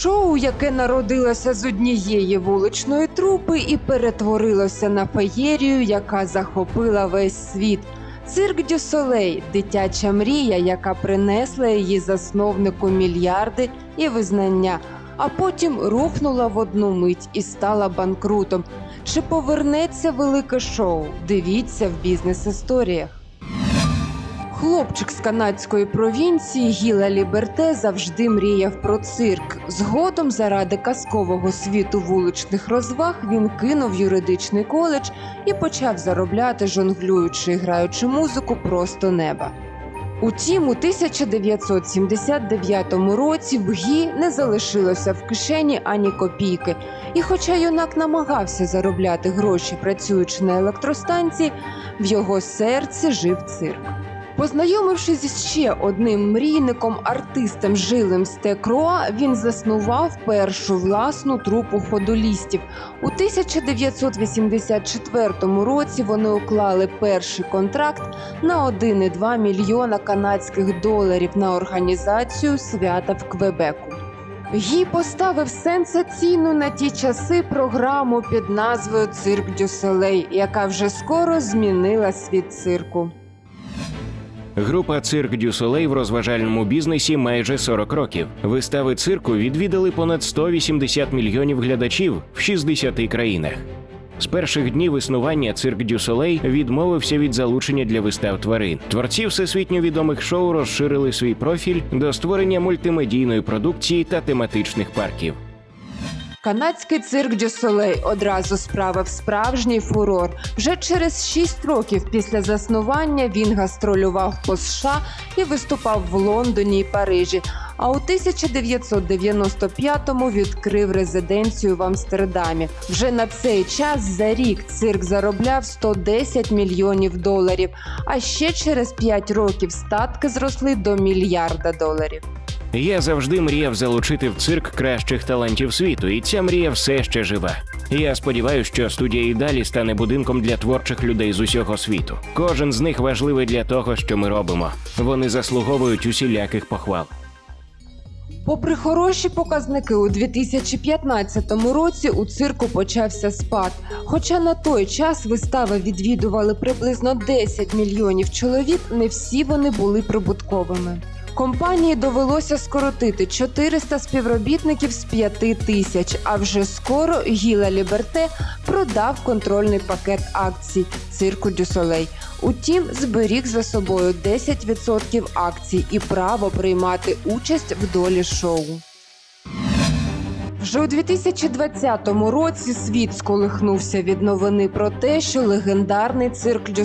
Шоу, яке народилося з однієї вуличної трупи і перетворилося на феєрію, яка захопила весь світ. Цирк Дю Солей дитяча мрія, яка принесла її засновнику мільярди і визнання, а потім рухнула в одну мить і стала банкрутом. Чи повернеться велике шоу? Дивіться в бізнес-історіях. Хлопчик з канадської провінції Гіла Ліберте завжди мріяв про цирк. Згодом, заради казкового світу вуличних розваг, він кинув юридичний коледж і почав заробляти, жонглюючи граючи музику просто неба. Утім, у 1979 році в Гі не залишилося в кишені ані копійки. І хоча юнак намагався заробляти гроші, працюючи на електростанції, в його серці жив цирк. Познайомившись із ще одним мрійником, артистом Жилем Стекроа, він заснував першу власну трупу ходолістів. У 1984 році вони уклали перший контракт на 1,2 мільйона канадських доларів на організацію свята в Квебеку. Гі поставив сенсаційну на ті часи програму під назвою Цирк Дю Солей, яка вже скоро змінила світ цирку. Група Цирк Дю Солей в розважальному бізнесі майже 40 років. Вистави цирку відвідали понад 180 мільйонів глядачів в 60 країнах. З перших днів існування цирк Дю Солей відмовився від залучення для вистав тварин. Творці всесвітньо відомих шоу розширили свій профіль до створення мультимедійної продукції та тематичних парків. Канадський цирк Дю Солей одразу справив справжній фурор. Вже через 6 років після заснування він гастролював по США і виступав в Лондоні і Парижі. А у 1995-му відкрив резиденцію в Амстердамі. Вже на цей час за рік цирк заробляв 110 мільйонів доларів. А ще через 5 років статки зросли до мільярда доларів. Я завжди мріяв залучити в цирк кращих талантів світу, і ця мрія все ще жива. Я сподіваюся, що студія і далі стане будинком для творчих людей з усього світу. Кожен з них важливий для того, що ми робимо. Вони заслуговують усіляких похвал. Попри хороші показники у 2015 році у цирку почався спад. Хоча на той час вистави відвідували приблизно 10 мільйонів чоловік, не всі вони були прибутковими. Компанії довелося скоротити 400 співробітників з 5 тисяч. А вже скоро Гіла Ліберте продав контрольний пакет акцій цирку Дюсолей. Утім, зберіг за собою 10% акцій і право приймати участь в долі шоу. Вже у 2020 році світ сколихнувся від новини про те, що легендарний цирк Дю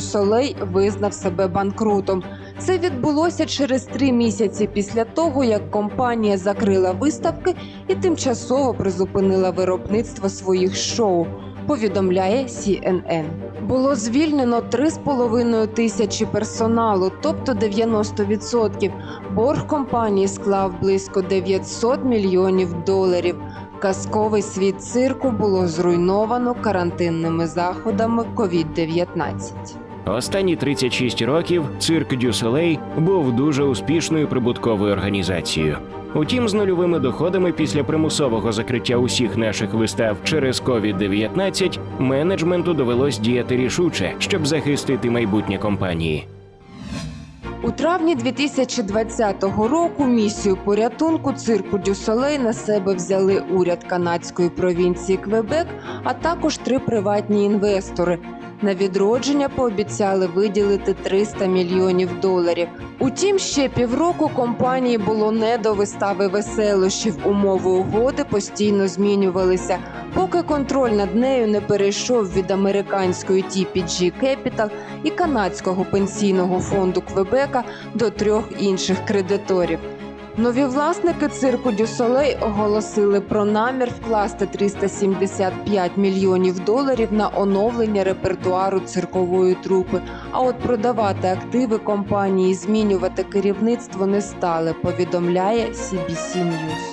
визнав себе банкрутом. Це відбулося через три місяці після того, як компанія закрила виставки і тимчасово призупинила виробництво своїх шоу. Повідомляє CNN. Було звільнено 3,5 тисячі персоналу, тобто 90%. Борг компанії склав близько 900 мільйонів доларів. Казковий світ цирку було зруйновано карантинними заходами COVID-19. Останні 36 років цирк Дю Солей був дуже успішною прибутковою організацією. Утім, з нульовими доходами після примусового закриття усіх наших вистав через COVID-19 менеджменту довелось діяти рішуче, щоб захистити майбутнє компанії. У травні 2020 року місію порятунку цирку Дю Солей на себе взяли уряд канадської провінції Квебек, а також три приватні інвестори. На відродження пообіцяли виділити 300 мільйонів доларів. Утім, ще півроку компанії було не до вистави веселощів. Умови угоди постійно змінювалися, поки контроль над нею не перейшов від американської TPG Capital і канадського пенсійного фонду Квебека до трьох інших кредиторів. Нові власники цирку Дюсолей оголосили про намір вкласти 375 мільйонів доларів на оновлення репертуару циркової трупи. А от продавати активи компанії, змінювати керівництво не стали. Повідомляє CBC News.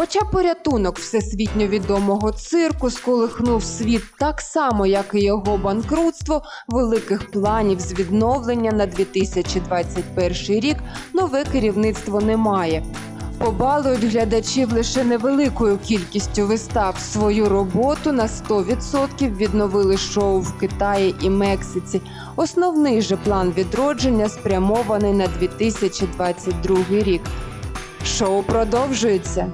Хоча порятунок всесвітньо відомого цирку сколихнув світ так само, як і його банкрутство, великих планів з відновлення на 2021 рік нове керівництво немає. побалують глядачів лише невеликою кількістю вистав. Свою роботу на 100% відновили шоу в Китаї і Мексиці. Основний же план відродження спрямований на 2022 рік. Шоу продовжується.